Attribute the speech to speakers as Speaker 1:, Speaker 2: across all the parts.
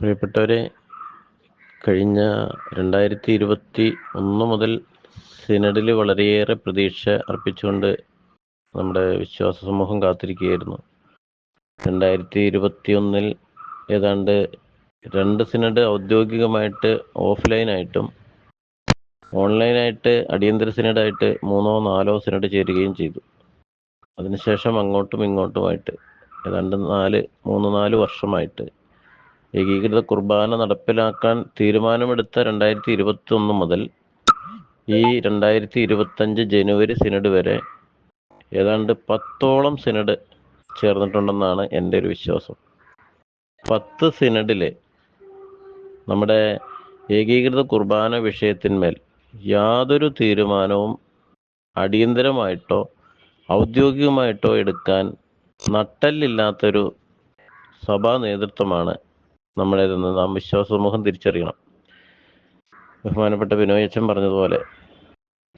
Speaker 1: പ്രിയപ്പെട്ടവരെ കഴിഞ്ഞ രണ്ടായിരത്തി ഇരുപത്തി ഒന്ന് മുതൽ സിനഡിൽ വളരെയേറെ പ്രതീക്ഷ അർപ്പിച്ചുകൊണ്ട് നമ്മുടെ വിശ്വാസ സമൂഹം കാത്തിരിക്കുകയായിരുന്നു. രണ്ടായിരത്തി ഇരുപത്തി ഒന്നിൽ ഏതാണ്ട് രണ്ട് സിനഡ് ഔദ്യോഗികമായിട്ട് ഓഫ്ലൈനായിട്ടും ഓൺലൈനായിട്ട് അടിയന്തര സിനഡായിട്ട് മൂന്നോ നാലോ സിനഡ് ചേരുകയും ചെയ്തു. അതിനുശേഷം അങ്ങോട്ടും ഇങ്ങോട്ടുമായിട്ട് ഏതാണ്ട് നാല് മൂന്ന് നാല് വർഷമായിട്ട് ഏകീകൃത കുർബാന നടപ്പിലാക്കാൻ തീരുമാനമെടുത്ത രണ്ടായിരത്തി ഇരുപത്തി ഒന്ന് മുതൽ ഈ രണ്ടായിരത്തി ഇരുപത്തഞ്ച് ജനുവരി സിനഡ് വരെ ഏതാണ്ട് പത്തോളം സിനഡ് ചേർന്നിട്ടുണ്ടെന്നാണ് എന്റെ ഒരു വിശ്വാസം. പത്ത് സിനഡിൽ നമ്മുടെ ഏകീകൃത കുർബാന വിഷയത്തിന്മേൽ യാതൊരു തീരുമാനവും അടിയന്തരമായിട്ടോ ഔദ്യോഗികമായിട്ടോ എടുക്കാൻ നട്ടല്ലില്ലാത്തൊരു സഭാ നേതൃത്വമാണ് നമ്മുടേതെന്ന് നാം വിശ്വാസ സമൂഹം തിരിച്ചറിയണം. ബഹുമാനപ്പെട്ട വിനോയച്ചൻ പറഞ്ഞതുപോലെ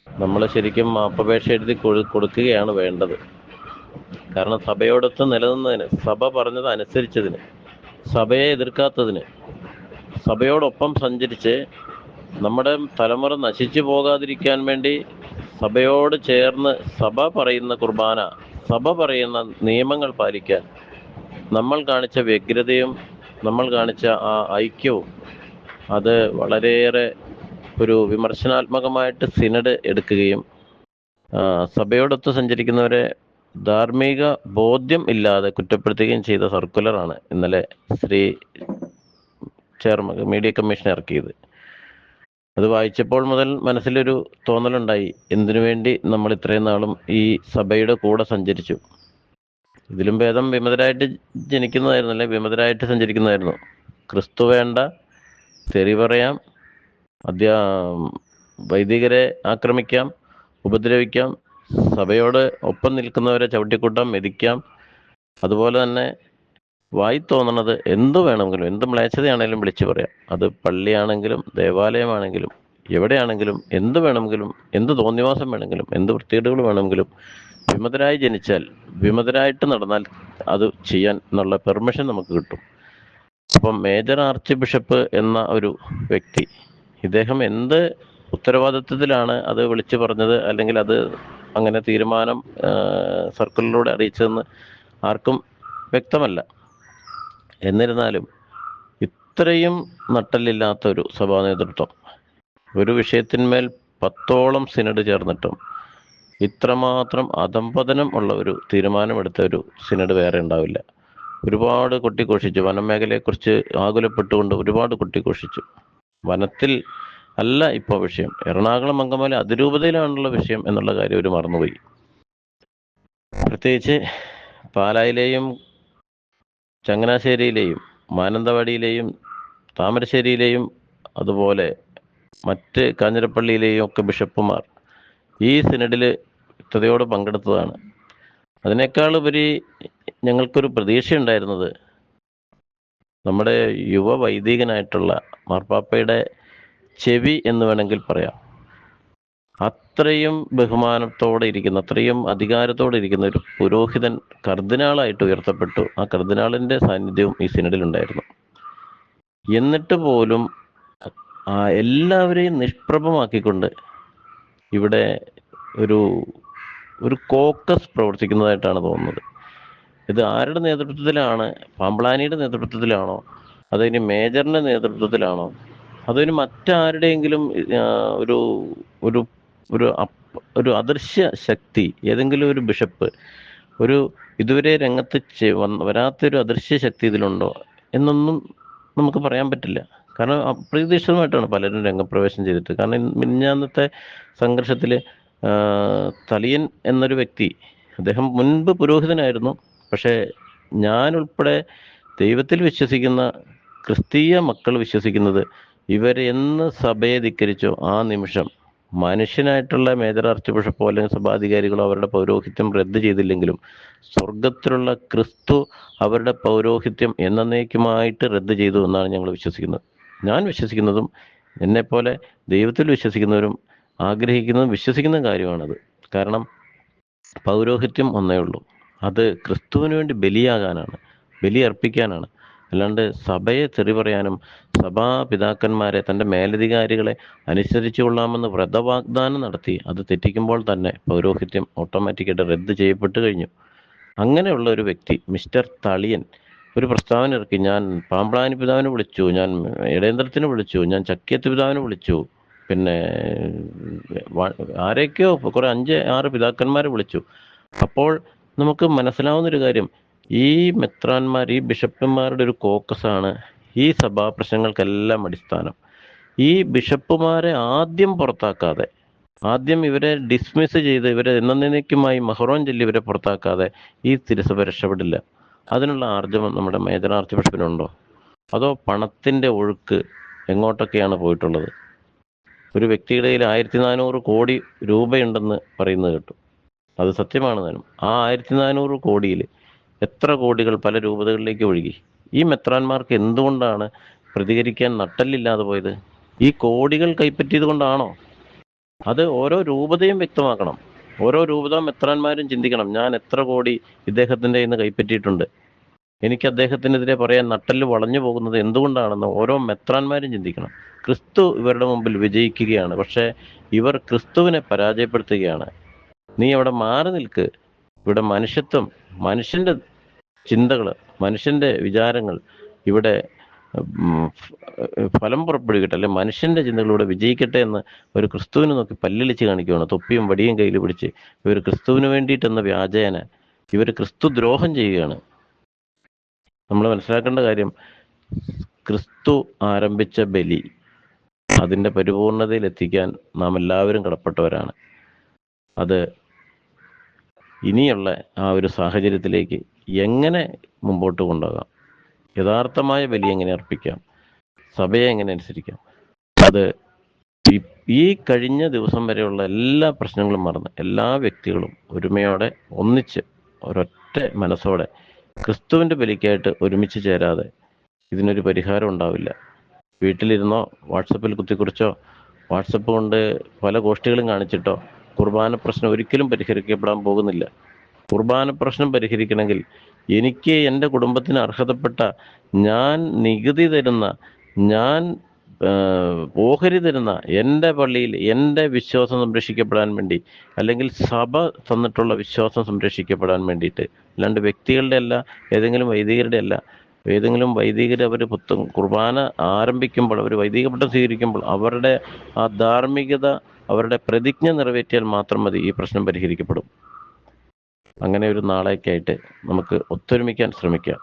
Speaker 1: നമ്മൾ ശരിക്കും മാപ്പപേക്ഷ എഴുതി കൊടു- കൊടുക്കുകയാണ് വേണ്ടത്. കാരണം സഭയോടൊത്ത് നിലനിന്നതിന് സഭ പറഞ്ഞത് അനുസരിച്ചതിന് സഭയെ എതിർക്കാത്തതിന് സഭയോടൊപ്പം സഞ്ചരിച്ച് നമ്മുടെ തലമുറ നശിച്ചു പോകാതിരിക്കാൻ വേണ്ടി സഭയോട് ചേർന്ന് സഭ പറയുന്ന കുർബാന സഭ പറയുന്ന നിയമങ്ങൾ പാലിക്കാൻ നമ്മൾ കാണിച്ച വ്യഗ്രതയും നമ്മൾ കാണിച്ച ആ ഐക്യവും അത് വളരെയേറെ ഒരു വിമർശനാത്മകമായിട്ട് സിനഡ് എടുക്കുകയും സഭയോടൊത്ത് സഞ്ചരിക്കുന്നവരെ ധാർമ്മിക ബോധ്യം ഇല്ലാതെ കുറ്റപ്പെടുത്തുകയും ചെയ്ത സർക്കുലറാണ് ഇന്നലെ ശ്രീ ചെയർമാൻ മീഡിയ കമ്മീഷൻ ഇറക്കിയത്. അത് വായിച്ചപ്പോൾ മുതൽ മനസ്സിലൊരു തോന്നലുണ്ടായി എന്തിനു വേണ്ടി നമ്മൾ ഇത്രയും നാളും ഈ സഭയുടെ കൂടെ സഞ്ചരിച്ചു? ഇതിലും ഭേദം വിമതരായിട്ട് ജനിക്കുന്നതായിരുന്നു അല്ലെ വിമതരായിട്ട് സഞ്ചരിക്കുന്നതായിരുന്നു. ക്രിസ്തു വേണ്ട തെറി പറയാം അധ്യാ വൈദികരെ ആക്രമിക്കാം ഉപദ്രവിക്കാം സഭയോട് ഒപ്പം നിൽക്കുന്നവരെ ചവിട്ടിക്കൂട്ടാം മെതിക്കാം. അതുപോലെ തന്നെ വായി തോന്നണത് എന്ത് വേണമെങ്കിലും എന്ത് മ്ലേച്ഛതയാണെങ്കിലും വിളിച്ചു പറയാം. അത് പള്ളിയാണെങ്കിലും ദേവാലയമാണെങ്കിലും എവിടെയാണെങ്കിലും എന്ത് വേണമെങ്കിലും എന്ത് തോന്നിവാസം വേണമെങ്കിലും എന്ത് വൃത്തികേടുകൾ വേണമെങ്കിലും വിമതരായി ജനിച്ചാൽ വിമതരായിട്ട് നടന്നാൽ അത് ചെയ്യാൻ എന്നുള്ള പെർമിഷൻ നമുക്ക് കിട്ടും. അപ്പം മേജർ ആർച്ച് ബിഷപ്പ് എന്ന ഒരു വ്യക്തി ഇദ്ദേഹം എന്ത് ഉത്തരവാദിത്വത്തിലാണ് അത് വിളിച്ചു പറഞ്ഞത്? അല്ലെങ്കിൽ അത് അങ്ങനെ തീരുമാനം സർക്കിളിലൂടെ അറിയിച്ചതെന്ന് ആർക്കും വ്യക്തമല്ല. എന്നിരുന്നാലും ഇത്രയും നട്ടലില്ലാത്ത ഒരു സഭാ നേതൃത്വം ഒരു വിഷയത്തിന്മേൽ പത്തോളം സിനഡ് ചേർന്നിട്ടും ഇത്രമാത്രം അധംപതനം ഉള്ള ഒരു തീരുമാനമെടുത്ത ഒരു സിനഡ് വേറെ ഉണ്ടാവില്ല. ഒരുപാട് കൊട്ടിഘോഷിച്ചു. വനമേഖലയെക്കുറിച്ച് ആകുലപ്പെട്ടുകൊണ്ട് ഒരുപാട് കൊട്ടിഘോഷിച്ചു. വനത്തിൽ അല്ല ഇപ്പോൾ വിഷയം. എറണാകുളം അങ്കമാലി അതിരൂപതയിലാണുള്ള വിഷയം എന്നുള്ള കാര്യം ഒരു മറന്നുപോയി. പ്രത്യേകിച്ച് പാലായിലെയും ചങ്ങനാശ്ശേരിയിലെയും മാനന്തവാടിയിലെയും താമരശ്ശേരിയിലെയും അതുപോലെ മറ്റ് കാഞ്ഞിരപ്പള്ളിയിലെയും ഒക്കെ ബിഷപ്പുമാർ ഈ സിനഡിൽ വ്യക്തതയോടെ പങ്കെടുത്തതാണ്. അതിനേക്കാൾ ഉപരി ഞങ്ങൾക്കൊരു പ്രതീക്ഷയുണ്ടായിരുന്നത് നമ്മുടെ യുവ വൈദികനായിട്ടുള്ള മാർപ്പാപ്പയുടെ ചെവി എന്ന് വേണമെങ്കിൽ പറയാം. അത്രയും ബഹുമാനത്തോടെ ഇരിക്കുന്ന അത്രയും അധികാരത്തോടെ ഇരിക്കുന്ന ഒരു പുരോഹിതൻ കർദിനാളായിട്ട് ഉയർത്തപ്പെട്ടു. ആ കർദിനാളിന്റെ സാന്നിധ്യവും ഈ സിനഡിൽ ഉണ്ടായിരുന്നു എന്നിട്ട് പോലും ആ എല്ലാവരെയും നിഷ്പ്രഭമാക്കിക്കൊണ്ട് ഇവിടെ ഒരു ഒരു കോക്കസ് പ്രവർത്തിക്കുന്നതായിട്ടാണ് തോന്നുന്നത്. ഇത് ആരുടെ നേതൃത്വത്തിലാണ്? പാമ്പ്ളാനിയുടെ നേതൃത്വത്തിലാണോ? അതോ ഇനി മേജറിന്റെ നേതൃത്വത്തിലാണോ? അതോ ഇനി മറ്റാരുടെയെങ്കിലും ഒരു ഒരു ഒരു ഒരു അദൃശ്യ ശക്തി ഏതെങ്കിലും ഒരു ബിഷപ്പ് ഒരു ഇതുവരെ രംഗത്ത് വരാത്തൊരു അദൃശ്യ ശക്തി ഇതിലുണ്ടോ? എന്നൊന്നും നമുക്ക് പറയാൻ പറ്റില്ല. കാരണം അപ്രതീക്ഷിതമായിട്ടാണ് പലരും രംഗപ്രവേശം ചെയ്തിട്ട്. കാരണം മിഞ്ഞാന്നത്തെ സംഘർഷത്തിൽ തലിയൻ എന്നൊരു വ്യക്തി അദ്ദേഹം മുൻപ് പുരോഹിതനായിരുന്നു പക്ഷേ ഞാൻ ഉൾപ്പെടെ ദൈവത്തിൽ വിശ്വസിക്കുന്ന ക്രിസ്തീയ മക്കൾ വിശ്വസിക്കുന്നത് ഇവരെ എന്ന് സഭയെ ധിക്കരിച്ചോ ആ നിമിഷം മനുഷ്യനായിട്ടുള്ള മേജർ ആർച്ച് ബിഷപ്പോ അല്ലെങ്കിൽ സഭാധികാരികളോ അവരുടെ പൗരോഹിത്യം റദ്ദ് ചെയ്തില്ലെങ്കിലും സ്വർഗത്തിലുള്ള ക്രിസ്തു അവരുടെ പൗരോഹിത്യം എന്നേക്കുമായിട്ട് റദ്ദ് ചെയ്തു എന്നാണ് ഞങ്ങൾ വിശ്വസിക്കുന്നത്. ഞാൻ വിശ്വസിക്കുന്നതും എന്നെപ്പോലെ ദൈവത്തിൽ വിശ്വസിക്കുന്നവരും ആഗ്രഹിക്കുന്നതും വിശ്വസിക്കുന്ന കാര്യമാണത്. കാരണം പൗരോഹിത്യം ഒന്നേ ഉള്ളൂ. അത് ക്രിസ്തുവിന് വേണ്ടി ബലിയാകാനാണ് ബലി അർപ്പിക്കാനാണ് അല്ലാണ്ട് സഭയെ തെറി പറയാനും സഭാ പിതാക്കന്മാരെ തന്റെ മേലധികാരികളെ അനുസരിച്ചു കൊള്ളാമെന്ന് വ്രതവാഗ്ദാനം നടത്തി അത് തെറ്റിക്കുമ്പോൾ തന്നെ പൗരോഹിത്യം ഓട്ടോമാറ്റിക്കായിട്ട് റദ്ദ് ചെയ്യപ്പെട്ടു കഴിഞ്ഞു. അങ്ങനെയുള്ള ഒരു വ്യക്തി മിസ്റ്റർ തളിയൻ ഒരു പ്രസ്താവന ഇറക്കി ഞാൻ പാമ്പ്ളാനി പിതാവിനെ വിളിച്ചു ഞാൻ ഇടേന്ദ്രത്തിന് വിളിച്ചു ഞാൻ ചക്കിയത്ത് പിതാവിനെ വിളിച്ചു പിന്നെ ആരൊക്കെയോ കുറെ അഞ്ച് ആറ് പിതാക്കന്മാരെ വിളിച്ചു. അപ്പോൾ നമുക്ക് മനസ്സിലാവുന്ന ഒരു കാര്യം ഈ മെത്രാന്മാർ ഈ ബിഷപ്പന്മാരുടെ ഒരു കോക്കസ് ആണ് ഈ സഭാ പ്രശ്നങ്ങൾക്കെല്ലാം അടിസ്ഥാനം. ഈ ബിഷപ്പുമാരെ ആദ്യം പുറത്താക്കാതെ ആദ്യം ഇവരെ ഡിസ്മിസ് ചെയ്ത് ഇവരെ എന്നേക്കുമായി മഹറോൻ ചൊല്ലി ഇവരെ പുറത്താക്കാതെ ഈ തിരുസഭ രക്ഷപ്പെടില്ല. അതിനുള്ള ആർജവം നമ്മുടെ മേജർ ആർച്ച് ബിഷപ്പിനുണ്ടോ? അതോ പണത്തിന്റെ ഒഴുക്ക് എങ്ങോട്ടൊക്കെയാണ് പോയിട്ടുള്ളത്? ഒരു വ്യക്തിയുടെ കയ്യിൽ ആയിരത്തി നാനൂറ് കോടി രൂപയുണ്ടെന്ന് പറയുന്നത് കേട്ടു. അത് സത്യമാണ് താനും. ആ ആയിരത്തി നാനൂറ് കോടിയിൽ എത്ര കോടികൾ പല രൂപതകളിലേക്ക് ഒഴുകി? ഈ മെത്രാന്മാർക്ക് എന്തുകൊണ്ടാണ് പ്രതികരിക്കാൻ നട്ടല്ലില്ലാതെ പോയത്? ഈ കോടികൾ കൈപ്പറ്റിയത് കൊണ്ടാണോ? അത് ഓരോ രൂപതയും വ്യക്തമാക്കണം. ഓരോ രൂപത മെത്രാന്മാരും ചിന്തിക്കണം ഞാൻ എത്ര കോടി ഇദ്ദേഹത്തിന്റെ കയ്യിൽ നിന്ന് കൈപ്പറ്റിയിട്ടുണ്ട്? എനിക്ക് അദ്ദേഹത്തിനെതിരെ പറയാൻ നട്ടൽ വളഞ്ഞു പോകുന്നത് എന്തുകൊണ്ടാണെന്ന് ഓരോ മെത്രാന്മാരും ചിന്തിക്കണം. ക്രിസ്തു ഇവരുടെ മുമ്പിൽ വിജയിക്കുകയാണ്. പക്ഷേ ഇവർ ക്രിസ്തുവിനെ പരാജയപ്പെടുത്തുകയാണ്. നീ അവിടെ മാറി നിൽക്ക്. ഇവിടെ മനുഷ്യത്വം മനുഷ്യന്റെ ചിന്തകൾ മനുഷ്യന്റെ വിചാരങ്ങൾ ഇവിടെ ഫലം പുറപ്പെടുകട്ടെ അല്ലെ മനുഷ്യന്റെ ചിന്തകളിലൂടെ വിജയിക്കട്ടെ എന്ന് ഒരു ക്രിസ്തുവിനെ നോക്കി പല്ലിളിച്ച് കാണിക്കുകയാണ്. തൊപ്പിയും വടിയും കയ്യിൽ പിടിച്ച് ഇവർ ക്രിസ്തുവിന് വേണ്ടിയിട്ടെന്ന വ്യാജേന ഇവർ ക്രിസ്തു ദ്രോഹം ചെയ്യുകയാണ്. നമ്മൾ മനസ്സിലാക്കേണ്ട കാര്യം ക്രിസ്തു ആരംഭിച്ച ബലി അതിന്റെ പരിപൂർണതയിൽ എത്തിക്കാൻ നാം എല്ലാവരും കടപ്പെട്ടവരാണ്. അത് ഇനിയുള്ള ആ ഒരു സാഹചര്യത്തിലേക്ക് എങ്ങനെ മുമ്പോട്ട് കൊണ്ടുപോകാം? യഥാർത്ഥമായ ബലി എങ്ങനെ അർപ്പിക്കാം? സഭയെ എങ്ങനെ അനുസരിക്കാം? അത് ഈ കഴിഞ്ഞ ദിവസം വരെയുള്ള എല്ലാ പ്രശ്നങ്ങളും മറന്ന് എല്ലാ വ്യക്തികളും ഒരുമയോടെ ഒന്നിച്ച് ഒരൊറ്റ മനസ്സോടെ ക്രിസ്തുവിന്റെ ബലിക്കായിട്ട് ഒരുമിച്ച് ചേരാതെ ഇതിനൊരു പരിഹാരം ഉണ്ടാവില്ല. വീട്ടിലിരുന്നോ വാട്സപ്പിൽ കുത്തിക്കുറിച്ചോ വാട്സപ്പ് കൊണ്ട് പല ഗോഷ്ഠികളും കാണിച്ചിട്ടോ കുർബാന പ്രശ്നം ഒരിക്കലും പരിഹരിക്കപ്പെടാൻ പോകുന്നില്ല. കുർബാന പ്രശ്നം പരിഹരിക്കണമെങ്കിൽ എനിക്ക് എന്റെ കുടുംബത്തിന് അർഹതപ്പെട്ട ഞാൻ നികുതി തരുന്ന ഞാൻ ഓഹരി തരുന്ന എന്റെ പള്ളിയിൽ എന്റെ വിശ്വാസം സംരക്ഷിക്കപ്പെടാൻ വേണ്ടി അല്ലെങ്കിൽ സഭ തന്നിട്ടുള്ള വിശ്വാസം സംരക്ഷിക്കപ്പെടാൻ വേണ്ടിയിട്ട് അല്ലാണ്ട് വ്യക്തികളുടെ അല്ല ഏതെങ്കിലും വൈദികരുടെ അല്ല. ഏതെങ്കിലും വൈദികർ അവർ പുത്തും കുർബാന ആരംഭിക്കുമ്പോൾ അവർ വൈദികപട്ടം സ്വീകരിക്കുമ്പോൾ അവരുടെ ആ ധാർമ്മികത അവരുടെ പ്രതിജ്ഞ നിറവേറ്റിയാൽ മാത്രം മതി ഈ പ്രശ്നം പരിഹരിക്കപ്പെടും. അങ്ങനെ ഒരു നാളേക്കായിട്ട് നമുക്ക് ഒത്തൊരുമിക്കാൻ ശ്രമിക്കാം.